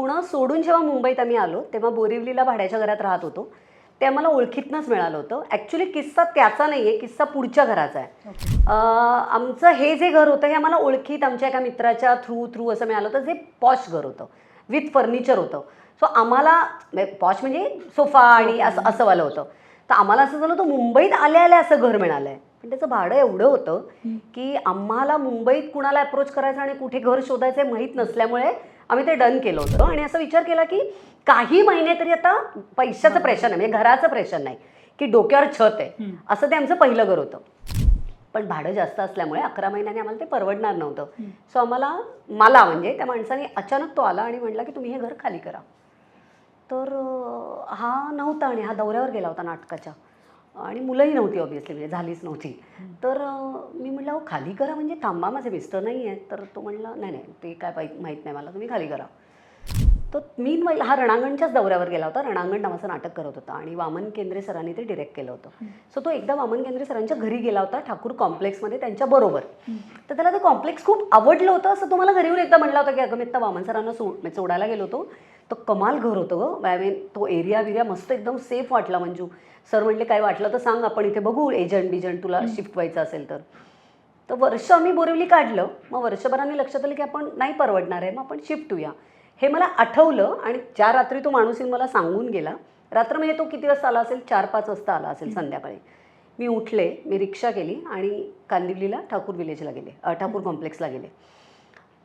पुणं सोडून जेव्हा मुंबईत आम्ही आलो तेव्हा बोरिवलीला भाड्याच्या घरात राहत होतो. ते आम्हाला ओळखीतनंच मिळालं होतं. ॲक्च्युली किस्सा त्याचा नाही आहे किस्सा पुढच्या घराचा आहे. आमचं हे जे घर होतं हे आम्हाला ओळखीत आमच्या एका मित्राच्या थ्रू थ्रू असं मिळालं होतं जे पॉश घर होतं विथ फर्निचर होतं. सो आम्हाला पॉश म्हणजे सोफा आणि असं असं वालं होतं. तर आम्हाला असं झालं होतं मुंबईत आल्या आल्या असं घर मिळालं आहे पण त्याचं भाडं एवढं होतं की आम्हाला मुंबईत कुणाला अप्रोच करायचं आणि कुठे घर शोधायचं माहीत नसल्यामुळे आम्ही ते डन केलं होतं. आणि असा विचार केला की काही महिने तरी आता पैशाचं प्रेशर नाही म्हणजे घराचं प्रेशर नाही की डोक्यावर छत आहे. असं ते आमचं पहिलं घर होतं. पण भाडं जास्त असल्यामुळे अकरा महिन्याने आम्हाला ते परवडणार नव्हतं. सो आम्हाला मला म्हणजे त्या माणसाने अचानक तो आला आणि म्हटला की तुम्ही हे घर खाली करा. तर हा नव्हता आणि हा दौऱ्यावर गेला होता नाटकाच्या. आणि मुलंही नव्हती ऑब्विसली म्हणजे झालीच नव्हती. तर मी म्हटलं अहो खाली करा म्हणजे थांबा माझे मिस्टर नाही आहेत. तर तो म्हणला नाही नाही ते काय पाहिजे माहीत नाही मला तुम्ही खाली करा. तर मी हा रणांगणच्याच दौऱ्यावर गेला होता. रणांगण नावाचं नाटक करत होता आणि वामन केंद्रे सरांनी ते डिरेक्ट केलं होतं. सो तो एकदा वामन केंद्रे सरांच्या घरी गेला होता ठाकूर कॉम्प्लेक्समध्ये त्यांच्या बरोबर. तर त्याला ते कॉम्प्लेक्स खूप आवडलं होतं असं तुम्हाला घरी येऊन एकदा म्हणला होता की अगं मी वामन सरांना सोड मी सोडायला गेलो होतो. तो कमाल घर होतं गं. आय मीन तो एरिया बिरिया मस्त एकदम सेफ वाटला मंजू. सर म्हणले काय वाटलं तर सांग आपण इथे बघू एजंट बिजंट तुला शिफ्ट व्हायचं असेल तर. तर वर्ष आम्ही बोरिवली काढलं. मग वर्षभराने लक्षात आलं की आपण नाही परवडणार आहे मग आपण शिफ्ट होऊया. हे मला आठवलं आणि ज्या रात्री तो माणूस मला सांगून गेला रात्र म्हणजे तो किती वाजता आला असेल? चार पाच वाजता आला असेल संध्याकाळी. मी उठले मी रिक्षा केली आणि कांदिवलीला ठाकूर विलेजला गेले ठाकूर कॉम्प्लेक्सला गेले.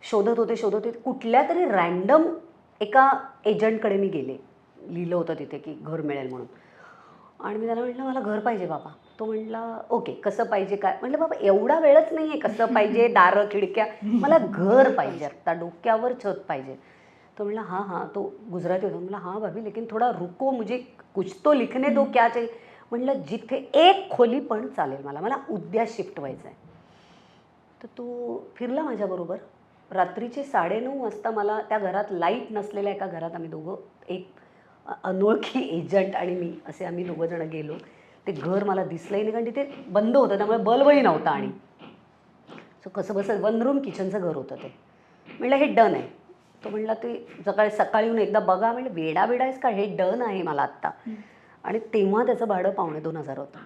शोधत होते शोधत होते कुठल्या तरी रॅन्डम एका एजंटकडे मी गेले. लिहिलं होतं तिथे की घर मिळेल म्हणून. आणि मी त्याला म्हटलं मला घर पाहिजे बाबा. तो म्हटला ओके कसं पाहिजे काय? म्हटलं बाबा एवढा वेळच नाही आहे कसं पाहिजे? दारं खिडक्या. मला घर पाहिजे आता डोक्यावर छत पाहिजे. तो म्हणला हाँ हाँ. तो गुजराती होता. म्हणला हाँ भाभी लेकिन थोडा रुको मुझे कुछ तो लिखने दो क्या चाहिए? म्हटलं जिथे एक खोली पण चालेल मला मला उद्या शिफ्ट व्हायचं आहे तर तो फिरला माझ्याबरोबर. रात्रीचे साडेनऊ वाजता मला त्या घरात लाइट नसलेल्या एका घरात आम्ही दोघं एक अनोळखी एजंट आणि मी असे आम्ही दोघंजणं गेलो. ते घर मला दिसलंही नाही कारण तिथे बंद होतं त्यामुळे बल्बही नव्हता आणि सो कसं बसं वन रूम किचनचं घर होतं ते. म्हटलं हे डन आहे. तो म्हणला ते सकाळी सकाळी येऊन एकदा बघा. म्हणजे वेडा वेडा आहेस का? हे डन आहे मला आत्ता. आणि तेव्हा त्याचं भाडं पावणे दोन हजार होतं.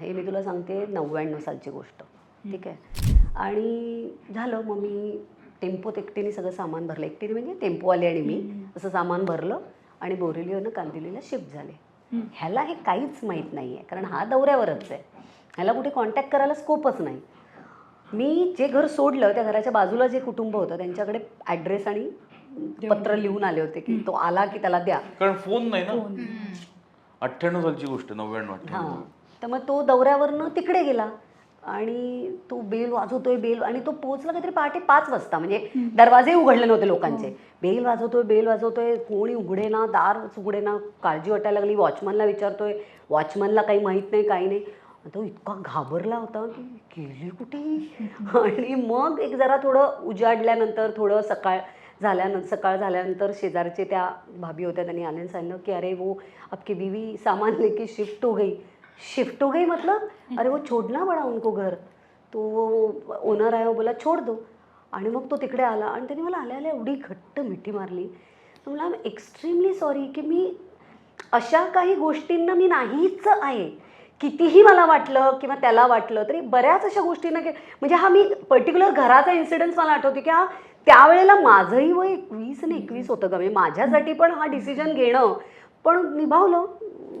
हे मी तुला सांगते नव्याण्णव सालची गोष्ट. ठीक आहे? आणि झालं मग मी टेम्पोत एकटीने सगळं सामान भरलं. एकटीने म्हणजे टेम्पोवाले आणि मी असं सामान भरलं आणि बोरिवलीवरनं कांदिवलीला शिफ्ट झाले. ह्याला हे काहीच माहीत नाही आहे कारण हा दौऱ्यावरच आहे. ह्याला कुठे कॉन्टॅक्ट करायला स्कोपच नाही. मी जे घर सोडलं त्या घराच्या बाजूला जे कुटुंब होतं त्यांच्याकडे ॲड्रेस आणि पत्र लिहून आले होते की तो आला की त्याला द्या. कारण फोन नाही ना? अठ्ठ्याण्णव सालची गोष्ट नव्याण्णव हां. तर मग तो दौऱ्यावरनं तिकडे गेला. आणि तो बेल वाजवतोय बेल आणि तो पोहोचला काहीतरी पहाटे पाच वाजता. म्हणजे दरवाजे उघडले नव्हते लोकांचे. बेल वाजवतोय बेल वाजवतोय कोणी उघडे ना दार उघडे ना काळजी वाटायला लागली. वॉचमनला विचारतोय वॉचमनला काही माहीत नाही काही नाही. तो इतका घाबरला होता की गेली कुठे? आणि मग एक जरा थोडं उजाडल्यानंतर थोडं सकाळ झाल्यानंतर सकाळ झाल्यानंतर शेजारचे त्या भाभी होत्या त्यांनी आणि सांगितलं की अरे वो आपकी बीवी सामान लेके शिफ्ट हो गई. शिफ्ट हो गई मतलब? अरे वो छोड़ना पड़ा उनको घर. तो वो ओनर आहे बोला छोड़ दो. आणि मग तो तिकडे आला आणि त्याने मला आल्या आल्या एवढी घट्ट मिठी मारली. तर मला आय एक्स्ट्रीमली सॉरी की मी अशा काही गोष्टींना मी नाहीच आहे. कितीही मला वाटलं किंवा त्याला वाटलं तरी बऱ्याच अशा गोष्टींना की म्हणजे हा मी पर्टिक्युलर घराचा इन्सिडन्स मला आठवते की हा त्यावेळेला माझंही वय एकवीस आणि एकवीस होतं का म्हणजे माझ्यासाठी पण हा डिसिजन घेणं पण निभावलं.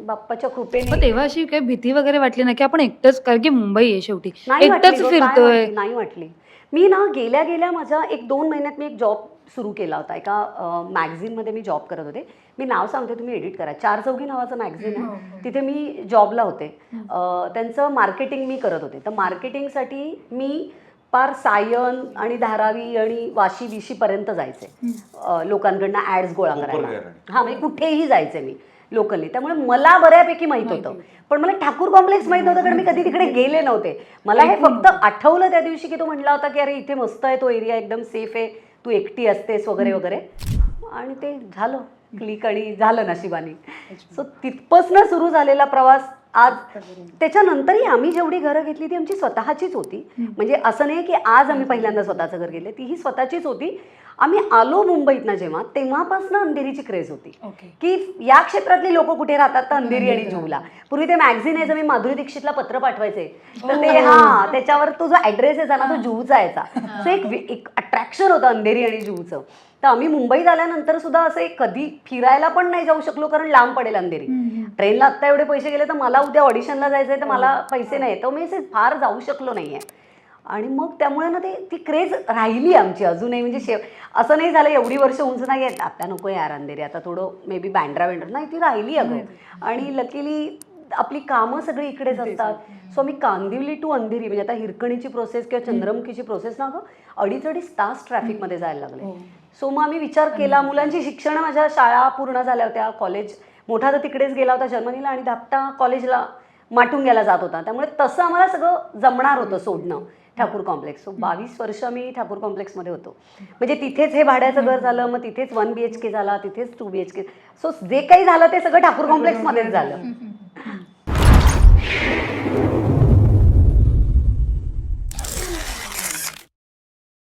बाप्पाच्या कृपेने. मग तेव्हा अशी काही भीती वगैरे वाटली ना की आपण एकटंच कारण की मुंबई आहे शेवटी. नाही वाटली एकटंच गं, काय फिरतोय. वाटली? नाही वाटली. मी ना गेल्या गेल्या माझा एक दोन महिन्यात मी एक जॉब सुरू केला होता. एका मॅगझिनमध्ये मी जॉब करत होते. मी नाव सांगते तुम्ही एडिट करा. चार चौघी नावाचं मॅगझिन आहे. तिथे मी जॉबला होते. अं, त्यांचं मार्केटिंग मी करत होते. तर मार्केटिंगसाठी मी पार सायन आणि धारावी आणि वाशी विशीपर्यंत जायचे लोकांकडनं ॲड्स गोळा करायला. हां म्हणजे कुठेही जायचे मी लोकली त्यामुळे मला बऱ्यापैकी माहीत होतं. पण मला ठाकूर कॉम्प्लेक्स माहीत नव्हतं कारण मी कधी तिकडे गेले नव्हते. मला हे फक्त आठवलं त्या दिवशी की तो म्हणला होता की अरे इथे मस्त आहे तो एरिया एकदम सेफ आहे. तू एकटी असतेस वगैरे वगैरे. आणि ते झालं. क्लिक आणि झालं नशिबाने. सो तिथपासनं सुरू झालेला प्रवास आज त्याच्यानंतरही आम्ही जेवढी घरं घेतली ती आमची स्वतःचीच होती. म्हणजे असं नाही की आज आम्ही पहिल्यांदा स्वतःचं घर घेतलं तीही स्वतःचीच होती. आम्ही आलो मुंबईतनं जेव्हा तेव्हापासून अंधेरीची क्रेज होती. ओके. की या क्षेत्रातली लोक कुठे राहतात तर अंधेरी आणि जुहूला पूर्वी ते मॅगझिन यायचं मी माधुरी दीक्षितला पत्र पाठवायचे तर ते हा त्याच्यावर तो जो ऍड्रेस यायचा ना तो जुहूचा यायचा सो एक अट्रॅक्शन होतं अंधेरी आणि जुहूचं तर आम्ही मुंबईत आल्यानंतर सुद्धा असं कधी फिरायला पण नाही जाऊ शकलो कारण लांब पडेल अंधेरी. ट्रेनला आत्ता एवढे पैसे गेले तर मला उद्या ऑडिशनला जायचंय तर मला पैसे नाही. तर मी फार जाऊ शकलो नाहीये. आणि मग त्यामुळे ना ते ती क्रेज राहिली आमची अजूनही. म्हणजे शेव असं नाही झालं एवढी वर्ष उंच नाही आहेत. आता नको यार अंधेरी. आता थोडं मे बी बँड्रा वेंड्रा. नाही ती राहिली अगं. आणि लकीली आपली कामं सगळी इकडेच असतात. सो आम्ही कांदिवली टू अंधेरी म्हणजे आता हिरकणीची प्रोसेस किंवा चंद्रमुखीची प्रोसेस ना गं अडीच अडीच तास ट्रॅफिकमध्ये जायला लागले. सो मग आम्ही विचार केला मुलांची शिक्षण माझ्या शाळा पूर्ण झाल्या होत्या. कॉलेज मोठा तर तिकडेच गेला होता जर्मनीला आणि धाकटा कॉलेजला माटुंग्याला जात होता. त्यामुळे तसं आम्हाला सगळं जमणार होतं सोडणं ठाकूर कॉम्प्लेक्स सो बावीस वर्ष मी ठाकूर कॉम्प्लेक्समध्ये होतो. म्हणजे तिथेच हे भाड्याचं घर झालं मग तिथेच वन बी एच के झाला तिथेच two B H K so जे काही झालं ते सगळं ठाकूर कॉम्प्लेक्समध्येच झालं.